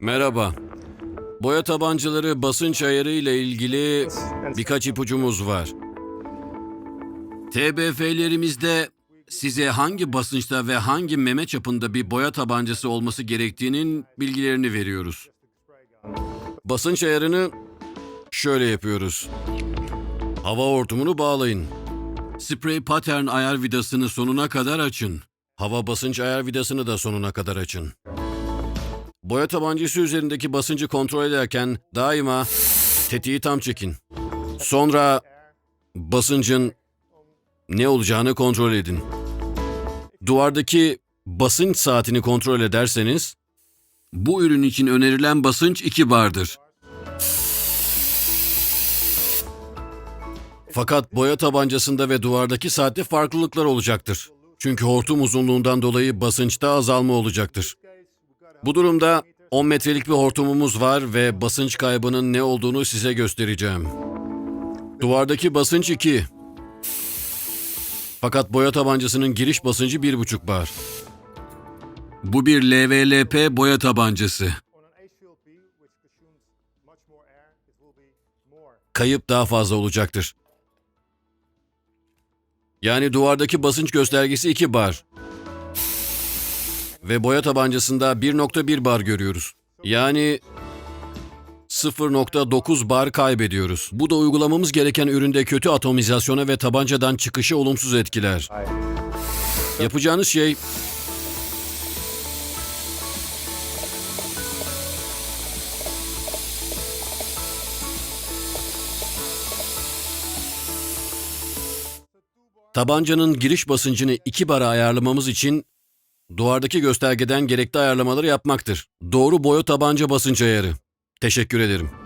Merhaba. Boya tabancaları basınç ayarı ile ilgili birkaç ipucumuz var. TBF'lerimizde size hangi basınçta ve hangi meme çapında bir boya tabancası olması gerektiğinin bilgilerini veriyoruz. Basınç ayarını şöyle yapıyoruz. Hava hortumunu bağlayın. Sprey pattern ayar vidasını sonuna kadar açın. Hava basınç ayar vidasını da sonuna kadar açın. Boya tabancası üzerindeki basıncı kontrol ederken daima tetiği tam çekin. Sonra basıncın ne olacağını kontrol edin. Duvardaki basınç saatini kontrol ederseniz bu ürün için önerilen basınç 2 bardır. Fakat boya tabancasında ve duvardaki saatte farklılıklar olacaktır. Çünkü hortum uzunluğundan dolayı basınçta azalma olacaktır. Bu durumda 10 metrelik bir hortumumuz var ve basınç kaybının ne olduğunu size göstereceğim. Duvardaki basınç 2. Fakat boya tabancasının giriş basıncı 1,5 bar. Bu bir LVLP boya tabancası. Kayıp daha fazla olacaktır. Yani duvardaki basınç göstergesi 2 bar. Ve boya tabancasında 1.1 bar görüyoruz. Yani 0.9 bar kaybediyoruz. Bu da uygulamamız gereken üründe kötü atomizasyona ve tabancadan çıkışı olumsuz etkiler. Yapacağınız şey Tabancanın giriş basıncını 2 bara ayarlamamız için duvardaki göstergeden gerekli ayarlamaları yapmaktır. Doğru boya tabanca basınç ayarı. Teşekkür ederim.